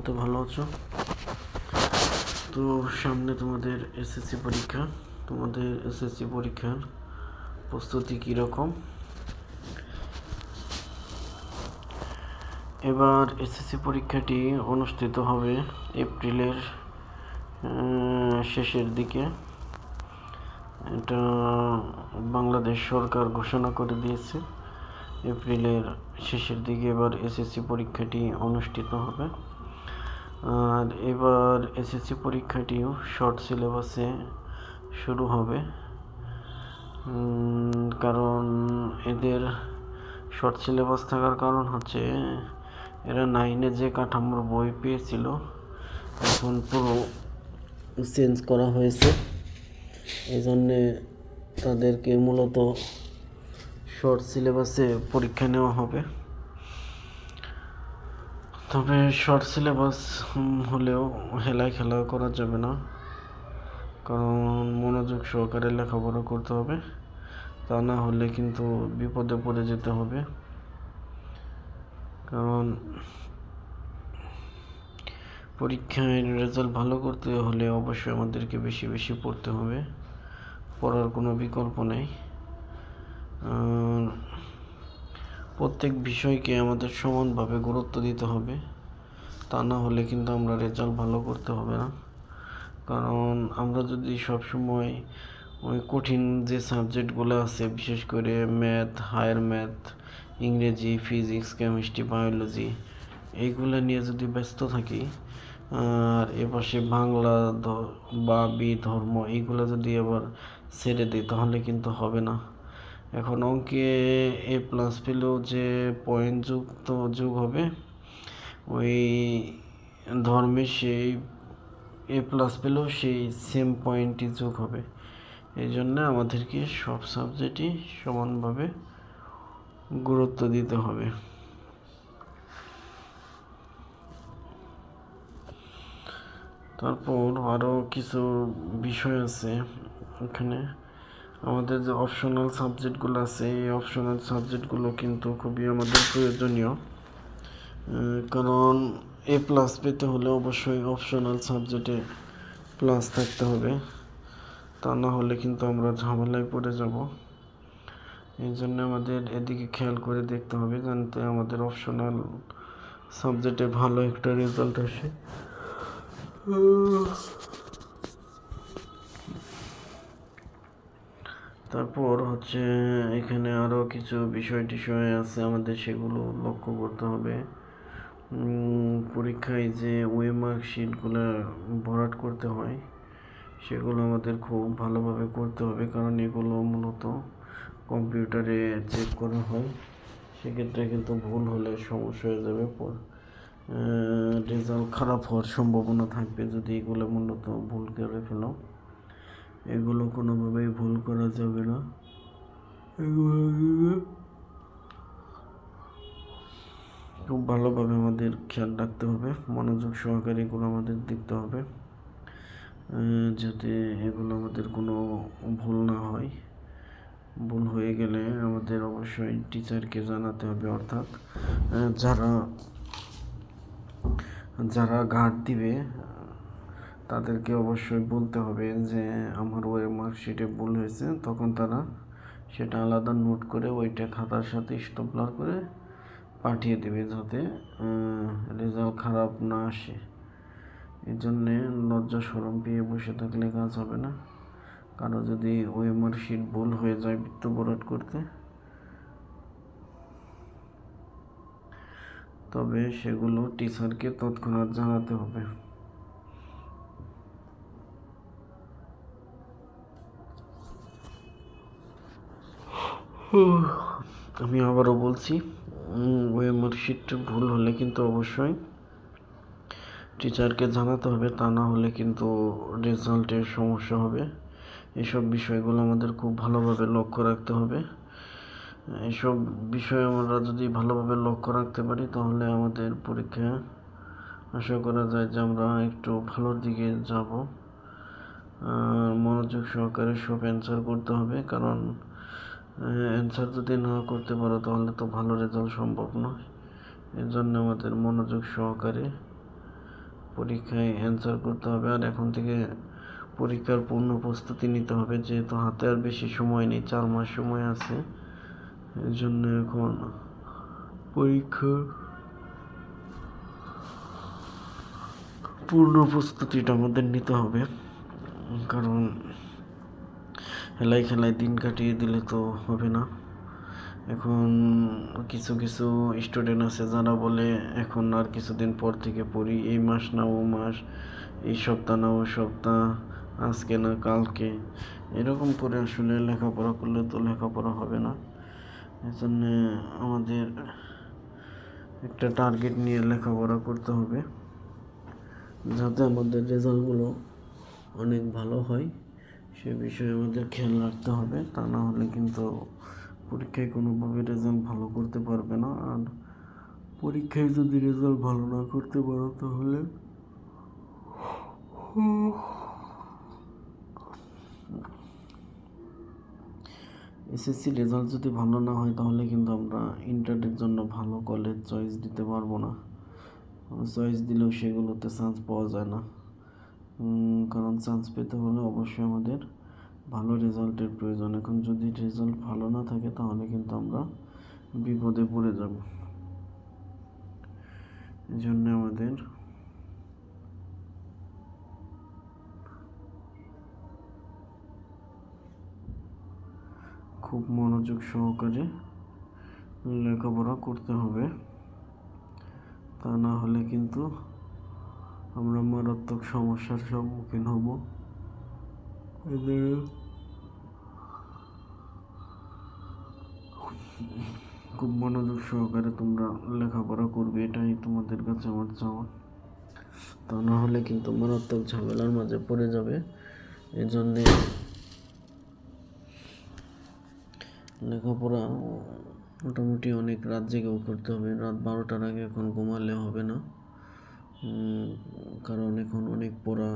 রহমতে ভালো আছো? তো সামনে তোমাদের এসএসসি পরীক্ষা। তোমাদের এসএসসি পরীক্ষার প্রস্তুতি কীরকম এবার এসএসসি পরীক্ষাটি অনুষ্ঠিত হবে এপ্রিলের শেষের দিকে। এটা বাংলাদেশ সরকার ঘোষণা করে দিয়েছে। এপ্রিলের শেষের দিকে এবার এসএসসি পরীক্ষাটি অনুষ্ঠিত হবে। আর এবার এসএসসি পরীক্ষাটিও শর্ট সিলেবাসে শুরু হবে। কারণ এদের শর্ট সিলেবাস থাকার কারণ হচ্ছে এরা নাইনে যে কাঠামোর বই পেয়েছিল, এখন পুরো চেঞ্জ করা হয়েছে। এই জন্যে তাদেরকে মূলত শর্ট সিলেবাসে পরীক্ষা নেওয়া হবে। তবে শর্ট সিলেবাস হলেও হেলায় খেলা করা যাবে না। কারণ মনোযোগ সহকারে লেখাপড়া করতে হবে। তা না হলে কিন্তু বিপদে পড়ে যেতে হবে। কারণ পরীক্ষায় রেজাল্ট ভালো করতে হলে অবশ্যই আমাদেরকে বেশি বেশি পড়তে হবে। পড়ার কোনো বিকল্প নেই। প্রত্যেক বিষয়কে আমাদের সমানভাবে গুরুত্ব দিতে হবে। তা না হলে কিন্তু আমরা রেজাল্ট ভালো করতে হবে না। কারণ আমরা যদি সবসময় ওই কঠিন যে সাবজেক্টগুলো আছে, বিশেষ করে ম্যাথ হায়ার ম্যাথ ইংরেজি ফিজিক্স কেমিস্ট্রি বায়োলজি এইগুলো নিয়ে যদি ব্যস্ত থাকি, আর এপাশে বাংলা বা বি, ধর্ম, এইগুলো যদি আবার ছেড়ে দিই, তাহলে কিন্তু হবে না। এখন অঙ্কে এ প্লাস পেলেও যে পয়েন্ট যুক্ত, যোগ হবে, ওই ধর্মে সেই এ প্লাস পেলেও সেই সেম পয়েন্টই যোগ হবে। এই জন্য আমাদেরকে সব সাবজেক্টই সমানভাবে গুরুত্ব দিতে হবে। তারপর আরও কিছু বিষয় আছে এখানে। আমাদের যে অপশনাল সাবজেক্টগুলো আছে, এই অপশনাল সাবজেক্টগুলো কিন্তু খুবই আমাদের প্রয়োজনীয়। কারণ এ প্লাস পেতে হলে অবশ্যই অপশনাল সাবজেক্টে প্লাস থাকতে হবে। তা না হলে কিন্তু আমরা ঝামেলায় পড়ে যাব। এই জন্য আমাদের এদিকে খেয়াল করে দেখতে হবে জানতে আমাদের অপশনাল সাবজেক্টে ভালো একটা রেজাল্ট আসে। তারপর হচ্ছে এখানে আরও কিছু বিষয় টিষয় আছে আমাদের, সেগুলো লক্ষ্য করতে হবে। পরীক্ষায় যে ওয়ে মার্কশিটগুলো ভরাট করতে হয়, সেগুলো আমাদের খুব ভালোভাবে করতে হবে, কারণ এগুলো মূলত কম্পিউটারে চেক করা হয়। সেক্ষেত্রে কিন্তু ভুল হলে সমস্যা হয়ে যাবে রেজাল্ট খারাপ হওয়ার সম্ভাবনা থাকবে যদি এগুলো মূলত ভুল করে ফেলো। এগুলো কোনোভাবেই ভুল করা যাবে না। খুব ভালোভাবে আমাদের খেয়াল রাখতে হবে, মনোযোগ সহকারে এগুলো আমাদের দেখতে হবে যাতে এগুলো আমাদের কোনো ভুল না হয়। ভুল হয়ে গেলে আমাদের অবশ্যই টিচারকে জানাতে হবে, অর্থাৎ যারা যারা গার্ড দিবে তাদেরকে অবশ্যই বলতে হবে যে আমার ওই মার্কশিটে ভুল হয়েছে। তখন তারা সেটা আলাদা নোট করে ওইটা খাতার সাথে স্টপলার করে পাঠিয়ে দেবে যাতে রেজাল্ট খারাপ না আসে। এর জন্যে লজ্জা সরম পেয়ে বসে থাকলে কাজ হবে না। কারও যদি ওই মার্কশিট ভুল হয়ে যায় বৃত্ত বরাট করতে। তবে সেগুলো টিচারকে তৎক্ষণাৎ জানাতে হবে। আমি আবারও বলছি মার্কশিটটা ভুল হলে কিন্তু অবশ্যই টিচারকে জানাতে হবে, তা না হলে কিন্তু রেজাল্টের সমস্যা হবে। এসব বিষয়গুলো আমাদের খুব ভালোভাবে লক্ষ্য রাখতে হবে। এইসব বিষয় আমরা যদি ভালোভাবে লক্ষ্য রাখতে পারি, তাহলে আমাদের পরীক্ষা আশা করা যায় যে আমরা একটু ভালোর দিকে যাব। মনোযোগ সহকারে সব অ্যান্সার করতে হবে, কারণ অ্যান্সার যদি না করতে পারো, তাহলে তো ভালো রেজাল্ট সম্ভব নয়। এর জন্য আমাদের মনোযোগ সহকারে পরীক্ষায় অ্যান্সার করতে হবে। আর এখন থেকে পরীক্ষার পূর্ণ প্রস্তুতি নিতে হবে, যেহেতু হাতে আর বেশি সময় নেই, চার মাস সময় আছে। এই জন্য এখন পরীক্ষার পূর্ণ প্রস্তুতিটা আমাদের নিতে হবে। কারণ খেলায় খেলায় দিন কাটিয়ে দিলে তো হবে না। এখন কিছু কিছু স্টুডেন্ট আছে যারা বলে, এখন আর কিছুদিন পর থেকে পড়ি, এই মাস না ও মাস, এই সপ্তাহ না ও সপ্তাহ, আজকে না কালকে। এরকম করে আসলে লেখাপড়া করলে তো লেখাপড়া হবে না। এই জন্যে আমাদের একটা টার্গেট নিয়ে লেখাপড়া করতে হবে, যাতে আমাদের রেজাল্টগুলো অনেক ভালো হয়। সে বিষয়ে আমাদের খেয়াল রাখতে হবে। তা না হলে কিন্তু পরীক্ষায় কোনোভাবে রেজাল্ট ভালো করতে পারবে না। আর পরীক্ষায় যদি রেজাল্ট ভালো না করতে পারো তাহলে এসএসসি রেজাল্ট যদি ভালো না হয় তাহলে কিন্তু আমরা ইন্টারের জন্য ভালো কলেজ চয়েস দিতে পারব না। চয়েস দিলেও সেগুলোতে চান্স পাওয়া যায় না। কারণ চান্স পেতে হলে অবশ্যই আমাদের ভালো রেজাল্টের প্রয়োজন। এখন যদি রেজাল্ট ভালো না থাকে, তাহলে কিন্তু আমরা বিপদে পড়ে যাব। এই জন্য আমাদের খুব মনোযোগ সহকারে লেখাপড়া করতে হবে। তা না হলে কিন্তু আমরা মারাত্মক সমস্যার সম্মুখীন হব। এদের খুব মনোযোগ সহকারে তোমরা লেখাপড়া করবে, এটাই তোমাদের কাছে আমার চাওয়া। তা না হলে কিন্তু মারাত্মক ঝামেলার মাঝে পড়ে যাবে। এই জন্যে লেখাপড়া মোটামুটি অনেক রাত জেগেও করতে হবে। রাত বারোটার আগে এখন ঘুমালে হবে না। কারণ এখন অনেক পড়া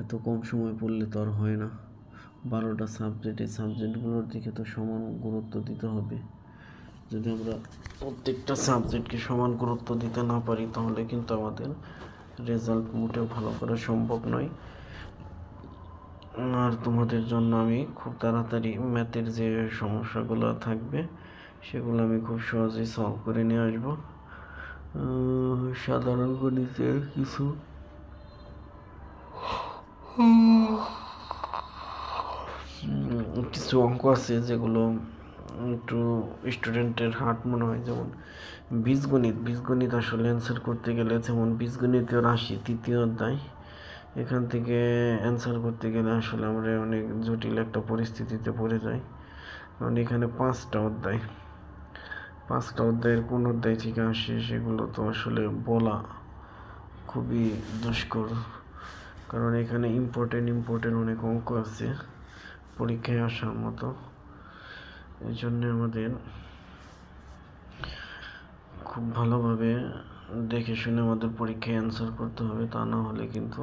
এত কম সময় পড়লে তো আর হয় না। বারোটা সাবজেক্ট এই সাবজেক্টগুলোর দিকে তো সমান গুরুত্ব দিতে হবে। যদি আমরা প্রত্যেকটা সাবজেক্টকে সমান গুরুত্ব দিতে না পারি, তাহলে কিন্তু আমাদের রেজাল্ট মোটেও ভালো করা সম্ভব নয়। আর তোমাদের জন্য আমি খুব তাড়াতাড়ি ম্যাথের যে সমস্যাগুলো থাকবে, সেগুলো আমি খুব সহজেই সলভ করে নিয়ে আসব। সাধারণ গণিতের কিছু। কিছু অঙ্ক আছে যেগুলো একটু স্টুডেন্টের হার্ট মনে হয়, যেমন বীজগণিত। বীজগণিত আসলে অ্যান্সার করতে গেলে যেমন বীজগণিতীয় রাশি, তৃতীয় অধ্যায়, এখান থেকে অ্যান্সার করতে গেলে আসলে আমরা অনেক জটিল একটা পরিস্থিতিতে পড়ে যাই। কারণ এখানে পাঁচটা অধ্যায়। পাঁচটা অধ্যায়ের কোন অধ্যায় থেকে আসে, সেগুলো তো আসলে বলা খুবই দুষ্কর। কারণ এখানে ইম্পর্টেন্ট ইম্পর্টেন্ট অনেক অঙ্ক আছে পরীক্ষায় আসার মতো। এই জন্যে আমাদের খুব ভালোভাবে দেখে শুনে আমাদের পরীক্ষায় অ্যান্সার করতে হবে, তা না হলে কিন্তু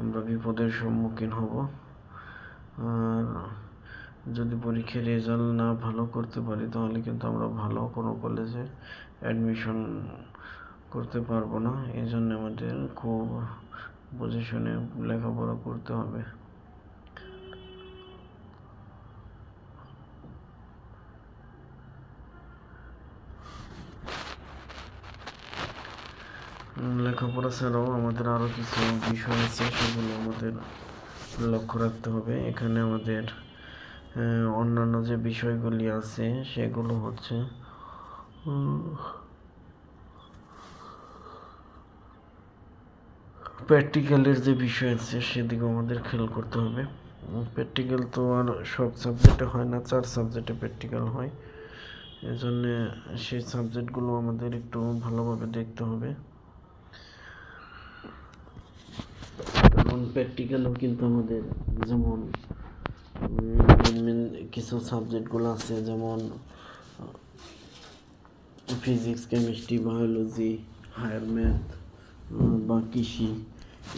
আমরা বিপদের সম্মুখীন হব। আর যদি পরীক্ষার রেজাল্ট না ভালো করতে পারি, তাহলে কিন্তু আমরা ভালো কোনো কলেজে অ্যাডমিশন করতে পারব না। এই জন্য আমাদের খুব বুঝে শুনে লেখাপড়া করতে হবে। লেখাপড়া ছাড়াও আমাদের আরও কিছু বিষয় আছে, সেগুলো আমাদের লক্ষ্য রাখতে হবে। এখানে আমাদের অন্যান্য যে বিষয়গুলি আছে, সেগুলো হচ্ছে প্র্যাকটিক্যালের যে বিষয় আছে সেদিকেও আমাদের খেয়াল করতে হবে। প্র্যাকটিক্যাল তো আর সব সাবজেক্টে হয় না, চার সাবজেক্টে প্র্যাকটিক্যাল হয়। এজন্যে সেই সাবজেক্টগুলো আমাদের একটু ভালোভাবে দেখতে হবে। কারণ প্র্যাকটিক্যালও কিন্তু আমাদের যেমন উম, কিছু সাবজেক্টগুলো আছে যেমন physics chemistry biology higher math বা কৃষি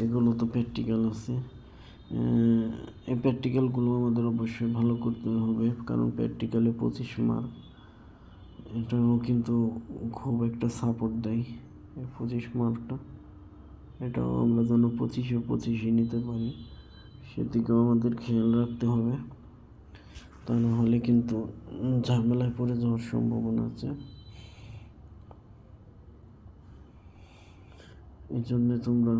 এগুলো তো প্র্যাকটিক্যাল আছে। এই প্র্যাকটিক্যালগুলো আমাদের অবশ্যই ভালো করতে হবে কারণ প্র্যাকটিক্যালে পঁচিশ মার্ক এটাও কিন্তু খুব একটা সাপোর্ট দেয় এই পঁচিশ মার্কটা এটাও আমরা যেন পঁচিশে পঁচিশে নিতে পারি সেদিকেও আমাদের খেয়াল রাখতে হবে। তা না হলে কিন্তু ঝামেলায় পড়ে যাওয়ার সম্ভাবনা আছে। এই জন্যে তোমরা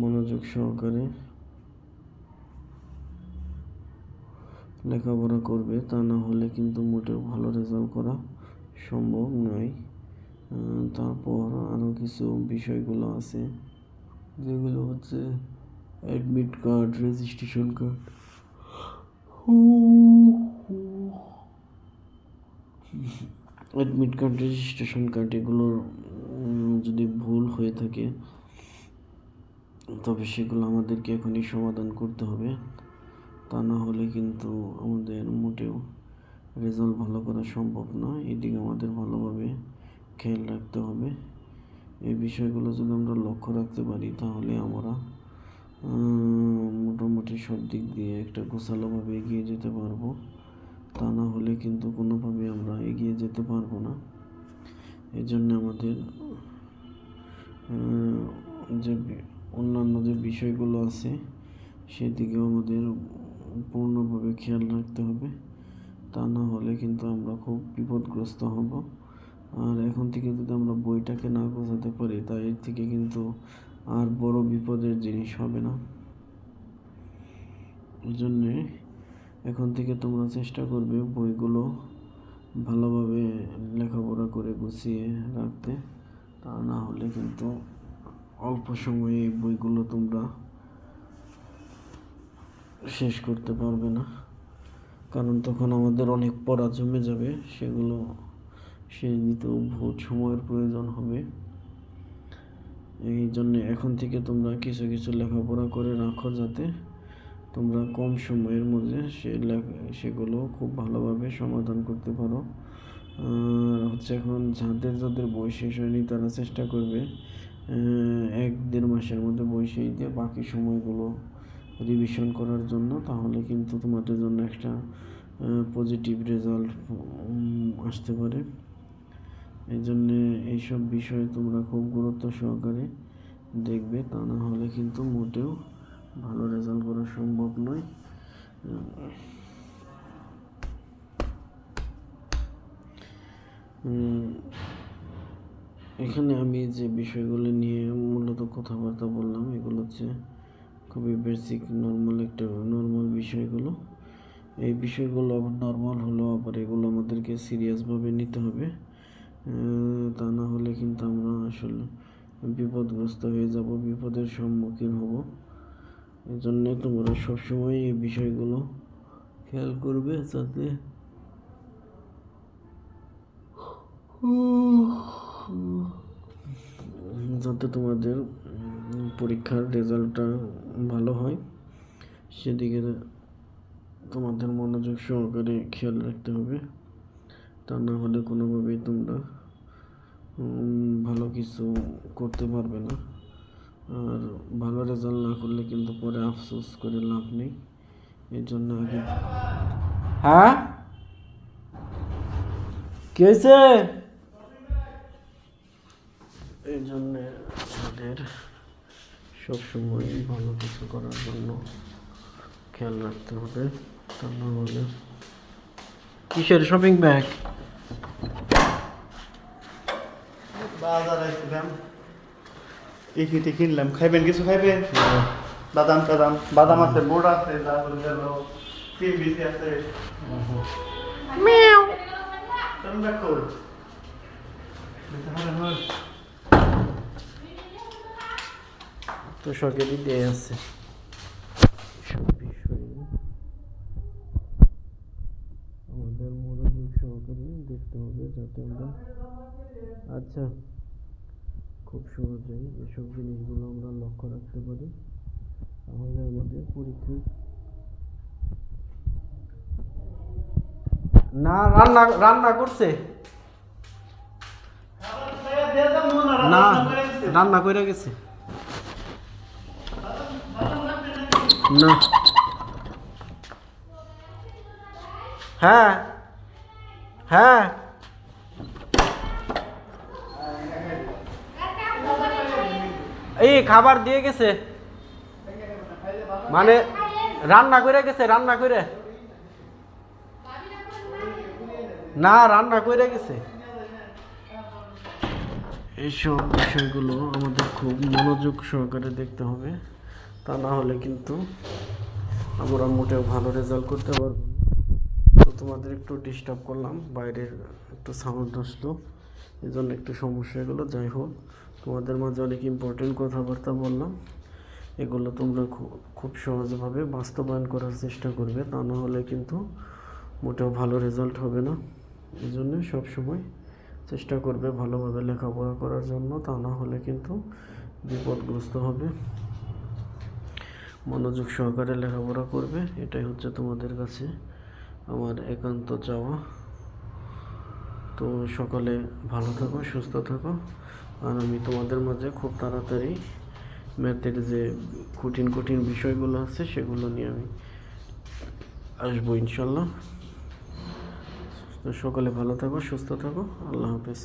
মনোযোগ সহকারে লেখাপড়া করবে, তা না হলে কিন্তু মোটেও ভালো রেজাল্ট করা সম্ভব নয়। তারপর আরও কিছু বিষয়গুলো আছে, যেগুলো হচ্ছে admit card registration card admit card registration card এগুলোর উম, যদি ভুল হয়ে থাকে তবে সেগুলো আমাদেরকে এখনই সমাধান করতে হবে। তা না হলে কিন্তু আমাদের মোটেও রেজাল্ট ভালো করা সম্ভব না। এদিকে আমাদের ভালোভাবে খেয়াল রাখতে হবে। এই বিষয়গুলো যদি আমরা লক্ষ্য রাখতে পারি তাহলে আমরা মোটামুটি সব দিক দিয়ে একটা গোছালোভাবে এগিয়ে যেতে পারব। তা না হলে কিন্তু কোনোভাবে আমরা এগিয়ে যেতে পারব না। এই জন্য আমাদের যে অন্যান্য যে বিষয়গুলো আছে, সেদিকেও আমাদের পূর্ণভাবে খেয়াল রাখতে হবে। তা না হলে কিন্তু আমরা খুব বিপদগ্রস্ত হব। আর এখন থেকে যদি আমরা বইটাকে না গোছাতে পারি, তা এর থেকে কিন্তু আর বড় বিপদের জিনিস হবে না। এই জন্যে এখন থেকে তোমরা চেষ্টা করবে বইগুলো ভালোভাবে লেখাপড়া করে গুছিয়ে রাখতে। তা না হলে কিন্তু অল্প সময়ে এই বইগুলো তোমরা শেষ করতে পারবে না। কারণ তখন আমাদের অনেক পড়া জমে যাবে, সেগুলো শেষ দিতেও বহুত সময়ের প্রয়োজন হবে। এই জন্যে এখন থেকে তোমরা কিছু কিছু লেখাপড়া করে রাখো যাতে তোমরা কম সময়ের মধ্যে সে সেগুলো খুব ভালোভাবে সমাধান করতে পারো। আর হচ্ছে এখন যাদের যাদের বই শেষ হয়নি তারা চেষ্টা করবে এক দেড় মাসের মধ্যে বই শেষ দিয়ে বাকি সময়গুলো রিভিশন করার জন্য। তাহলে কিন্তু তোমাদের জন্য একটা পজিটিভ রেজাল্ট আসতে পারে। এই জন্যে এইসব বিষয়ে তোমরা খুব গুরুত্ব সহকারে দেখবে, তা না হলে কিন্তু মোটেও ভালো রেজাল্ট করা সম্ভব নয়। এখানে আমি যে বিষয়গুলো নিয়ে মূলত কথাবার্তা বললাম, এগুলো হচ্ছে খুবই বেসিক নর্মাল একটা নর্মাল বিষয়গুলো। এই বিষয়গুলো আবার নর্মাল হলেও আবার এগুলো আমাদেরকে সিরিয়াসভাবে নিতে হবে। তা না হলে কিন্তু আমরা আসলে বিপদগ্রস্ত হয়ে যাব, বিপদের সম্মুখীন হব। এই জন্যে তোমরা সবসময় এই বিষয়গুলো খেয়াল করবে যাতে যাতে তোমাদের পরীক্ষার রেজাল্টটা ভালো হয়। সেদিকে তোমাদের মনোযোগ সহকারে খেয়াল রাখতে হবে। তা না হলে কোনোভাবেই তোমরা ভালো কিছু করতে পারবে না। আর ভালো রেজাল্ট না করলে কিন্তু পরে আফসোস করে লাভ নেই। এর জন্য আগে হ্যাঁ? কি হয়েছে? এই জন্যে আমাদের সবসময় ভালো কিছু করার জন্য খেয়াল রাখতে হবে। তা না হলে কিসের শপিং ব্যাগ বাজার আইছিলাম ইকিটি কিনলাম খাইবেন কিছু খাইবেন? বাদাম টাদাম। বাদাম আছে বুট আছে তারপরে গেল ক্রিম বিসি আছে। মিয়াও চলুন কর তো সকেরই দিয়ে আছে সব বিষয়ে আমাদের মনোযোগ সহকারে দেখতে হবে যাতে আমরা আচ্ছা। খুব সহজেই এসব জিনিসগুলো আমরা লক্ষ্য রাখতে পারি। তাহলে আমাদের পরীক্ষা না, রান্না রান্না করছে। না, রান্না করে গেছে। না। হ্যাঁ হ্যাঁ। এই খাবার দিয়ে গেছে। মানে রান্না করে গেছে, রান্না করে। না, রান্না করে গেছে। এইসব বিষয়গুলো আমাদের খুব মনোযোগ সহকারে দেখতে হবে। তা না হলে কিন্তু আমরা মোটেও ভালো রেজাল্ট করতে পারব তো তোমাদের একটু ডিস্টার্ব করলাম, বাইরের একটু সাউন্ড আসলো এই জন্য একটু সমস্যা এগুলো যাই হোক। তোমাদের মাঝে অনেক ইম্পর্টেন্ট কথাবার্তা বললাম। এগুলো তোমরা খুব সহজভাবে বাস্তবায়ন করার চেষ্টা করবে, তা না হলে কিন্তু মোটেও ভালো রেজাল্ট হবে না। এই জন্য সবসময় চেষ্টা করবে ভালোভাবে লেখাপড়া করার জন্য, তা না হলে কিন্তু বিপদগ্রস্ত হবে। মনোযোগ সহকারে লেখাপড়া করবে, এটাই হচ্ছে তোমাদের কাছে আমার একান্ত চাওয়া। তো সকলে ভালো থাকো, সুস্থ থাকো। আর আমি তোমাদের মাঝে খুব তাড়াতাড়ি ম্যাথের যে কঠিন কঠিন বিষয়গুলো আছে সেগুলো নিয়ে আমি আসব ইনশাল্লাহ। তো সকালে ভালো থাকো, সুস্থ থাকো। আল্লাহ হাফেজ।